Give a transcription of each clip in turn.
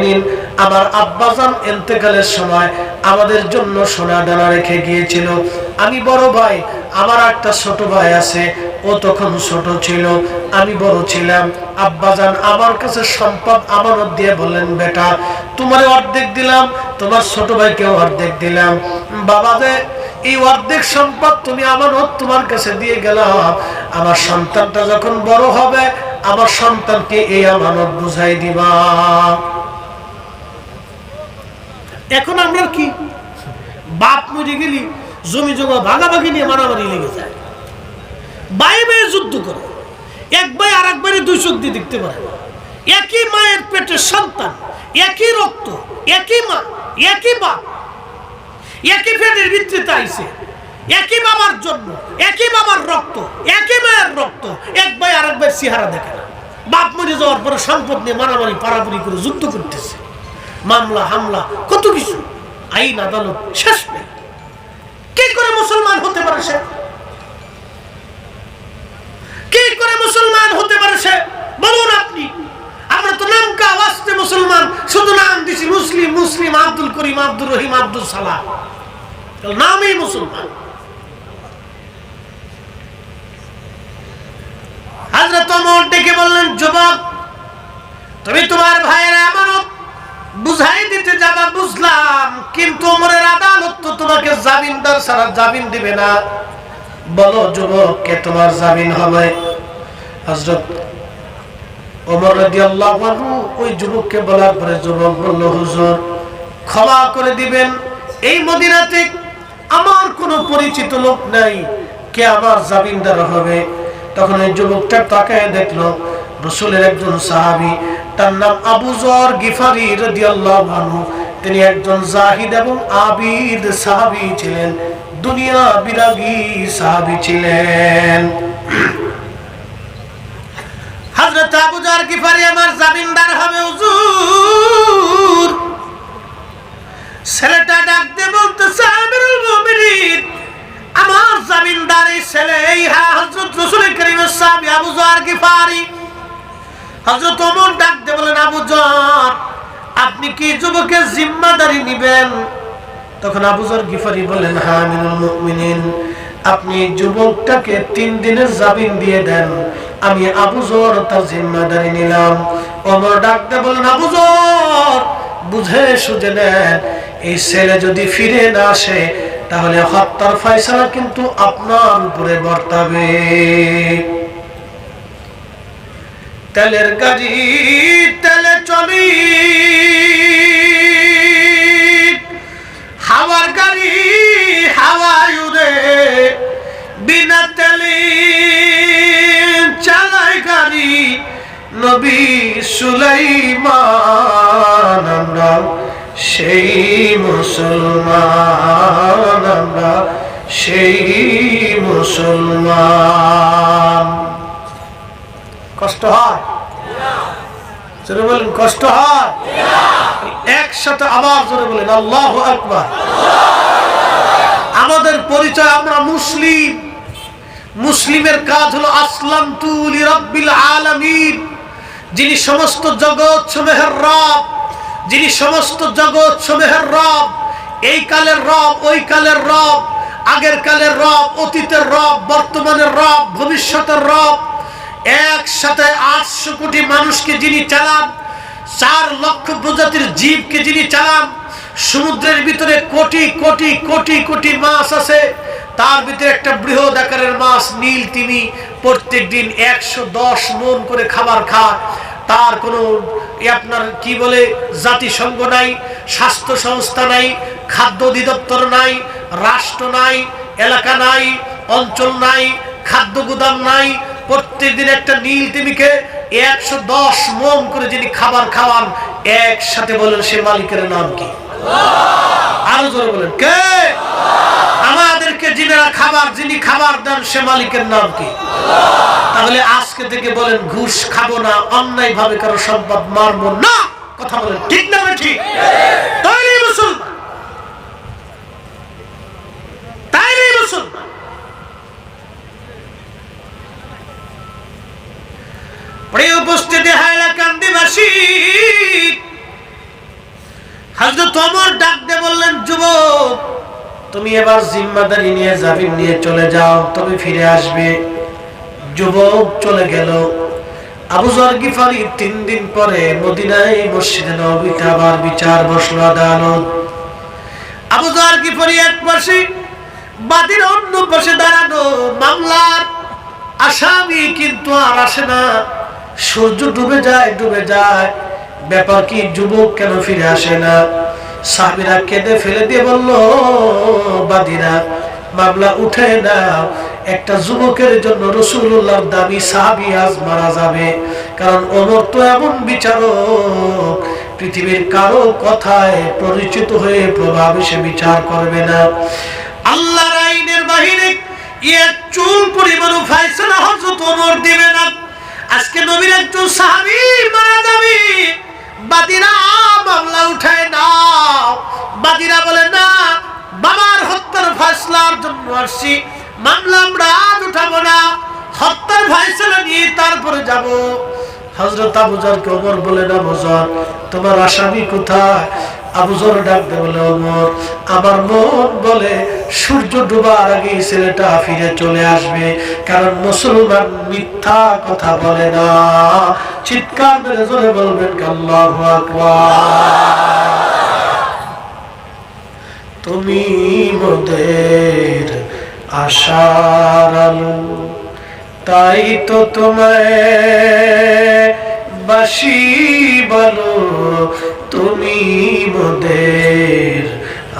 মুমিনিন আমার আব্বাজান এতেকালের সময় আমাদের জন্য সোনা দানা রেখে গিয়েছিল। আমি বড় ভাই, আমার একটা ছোট ভাই আছে, ও তখন ছোট ছিল, আমি বড় ছিলাম। আব্বাজান আমার কাছে সম্পদ আমানত দিয়ে বললেন, বেটা, তোমার অর্ধেক দিলাম, তোমার ছোট ভাইকেও অর্ধেক দিলাম। বাবা যে, এই অর্ধেক সম্পদ তুমি আমানত তোমার কাছে দিয়ে গেলাম আমার সন্তানটা যখন বড় হবে, আমার সন্তানকে এই আমানত বুঝাই দিবা। এখন আমরা কি? বাপ মরে গেলি, জমি জমা ভাগাভাগি নিয়ে মারামারি লেগে যায়। ভাই ভাই যুদ্ধ করে, এক ভাই আর এক ভাইয়ের দুই চোখ দিয়ে দেখতে পারে একই মায়ের পেটের সন্তান, একই রক্ত, একই মা, একই বাপ, একই পেটের ভিত্তিতে আইছে, একই বাবার জন্য একই বাবার রক্ত, একই মায়ের রক্ত, এক ভাই আর এক ভাই চেহারা দেখে না। বাপ মরে যাওয়ার পরে সম্পদ নিয়ে মারামারি, পারাপারি করে যুদ্ধ করতেছে। মামলা, হামলা কিছু আইন, আদালত, শেষ নেই। কি করে মুসলমান হতে পারে সে? কি করে মুসলমান হতে পারে সে? বলুন আপনি। আমরা তো নাম কা মুসলমান, শুধু নাম দিছি, মুসলিম মুসলিম, আব্দুল করিম রহিম, আব্দুল সালাম। নামই মুসলমান। ডেকে বললেন, যুবক, তুমি তোমার ভাইয়ের বুঝাই দিতে যাবা, বুঝলাম। কিন্তু ওমরের আদালত তো তোমাকে জামিনদার ছাড়া জামিন দিবে না। বলো যুবক কে তোমার জামিন হবে। হযরত ওমর রাদিয়াল্লাহু আনহু ওই যুবককে বলার পরে যুবক বলল, হুজুর, ক্ষমা করে দিবেন। এই মদিনাতে আমার কোনো পরিচিত লোক নাই, কে আমার জামিনদার হবে? তখন ওই যুবকটা তাকায় দেখল, রসুলের একজন সাহাবী তার নাম আবু জর গিফারি রাদিয়াল্লাহু আনহু। তিনি একজন জাহিদ এবং আবিদ সাহাবী ছিলেন। দুনিয়া বিরাগী সাহাবী ছিলেন। হযরত আবু গিফারি আমার জামিনদার হবে, হুজুর। ছেলেটা ডাক দিয়ে বলতেছে, আমিরুল মুমিনিন, আমার জামিনদারি ছেলে, এই হ্যাঁ হযরত রাসূল করিমের সাহাবী গিফারি। হযরত ওমর ডাক দিয়ে বলেন আপনি কি যুবকের জিম্মাদারি নিবেন? তখন আবু জর গিফারি বলেন হ্যাঁ আমিরুল মুমিনিন, আপনি যুবকটাকে তিন দিনের জামিন দিয়ে দেন। আমি আবু জর তার জিম্মাদারি নিলাম। ওমর ডাক দিয়ে বলেন আবু জর, বুঝে সুঝে নেন, এই ছেলে যদি ফিরে না আসে, তাহলে হত্যার ফয়সালা কিন্তু আপনার উপরে বর্তাবে। তেলের গাড়ি, তেলে চলি। হাওয়ার গাড়ি, হাওয়ায় উড়ে বিনা তেলে। চালায় গাড়ি নবী সুলাইমান, আমরা সেই মুসলমান, আমরা সেই মুসলমান। কষ্ট হয়। বলেন, কষ্ট হয়। একসাথে আবার জোরে বলেন, আল্লাহ আকবার। আমাদের পরিচয় আমরা মুসলিম। মুসলিমের কাজ হলো আসলাম তুলি রব্বিল আলামিন। যিনি সমস্ত জগৎ সমূহের রব, যিনি সমস্ত জগৎ সমূহের রব, এই কালের রব, ওই কালের রব, আগের কালের রব, অতীতের রব, বর্তমানের রব, ভবিষ্যতের রব একসাথে আটশো কোটি মানুষকে যিনি চালান, চার লক্ষ প্রজাতির জীবকে যিনি চালান, সমুদ্রের ভিতরে কোটি কোটি কোটি কোটি মাছ আছে। তার ভিতরে একটা বৃহৎ আকারের মাছ, নীল তিনি প্রত্যেক দিন একশো দশ মন করে খাবার খায়। তার কোনো আপনার কি বলে, জাতিসংঘ নাই, স্বাস্থ্য সংস্থা নাই, খাদ্য অধিদপ্তর নাই, রাষ্ট্র নাই, এলাকা নাই, অঞ্চল নাই, খাদ্য গুদাম নাই প্রত্যেকদিন একটা নীল তিমিকে একশো দশ মন করে যিনি খাবার খাওয়ান, একসাথে বলেন, সে মালিকের নাম কি? আরও জোরে বলেন, কে? আমাদেরকে যিনারা খাবার, যিনি খাবার দেন, সে মালিকের নাম কি? তাহলে আজকে থেকে বলেন, ঘুষ খাব না অন্যায় ভাবে কারও সম্পদ মারবো না। কথা বলেন, ঠিক না ঠিক? তাইলে মুসলমান। তাইলে মুসলমান। তুমি এবার জিম্মাদারি নিয়ে নিয়ে চলে যাও ফিরে আসবে। যুবক চলে গেল। আবু জরগিফারি তিন দিন পরে মদিনায় মসজিদে নবীতে আবার বিচার বসল আদালত। আবু জর গিফারি এক পাশে বাদীর অন্য পাশে দাঁড়ানো মামলার আসামি কিন্তু আর আসে না। সূর্য ডুবে যায় ডুবে যায়। ব্যাপার কি, যুবক কেন ফিরে আসে না? সাহাবিরা কেঁদে ফেলে দিয়ে বলল, বাদীরা, মামলা উঠে না একটা যুবকের জন্য রসুল্লাহর দাবি, সাহাবি আজ মারা যাবে। কারণ ওমর তো এমন বিচারক, পৃথিবীর কারও কথায় পরিচিত হয়ে প্রভাব সে বিচার করবে না। আল্লাহর আইনের বাহিরে এক চুল পরিমাণ ফাইসলা হযরত ওমর দিবে না। আজকে নবীর একজন সাহাবী মারা যাবে। বাদীরা মামলা উঠায় নাও। বাদীরা বলে, না, বাবার হত্যার ফয়সলার জন্য আসছি। মামলা আমরা আজ উঠাবো না। হত্যার ফয়সলা নিয়ে তারপরে যাব। হজরত আবুজরকে ওমর বলে, না বজর তোমার আসামি কোথায়? আবুজর ওমর আমার মন বলে, সূর্য ডুবার আগে ছেলেটা ফিরে চলে আসবে, কারণ মুসলমান মিথ্যা কথা বলে না। চিৎকার মেরে জোরে বলবেন, আল্লাহু তুমি মোদের আশার আলো, তাই তো তোমায় বাসি বলো তুমি মোদের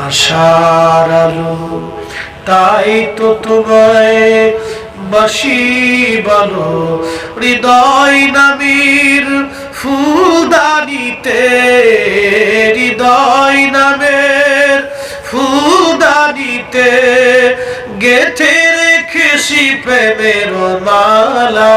আশার আলো, তাই তো তোমায় বাসি বলো, হৃদয় নামের ফুদানিতে, হৃদয় নামের ফুদানিতে গেথে রেখেছি প্রেমের মালা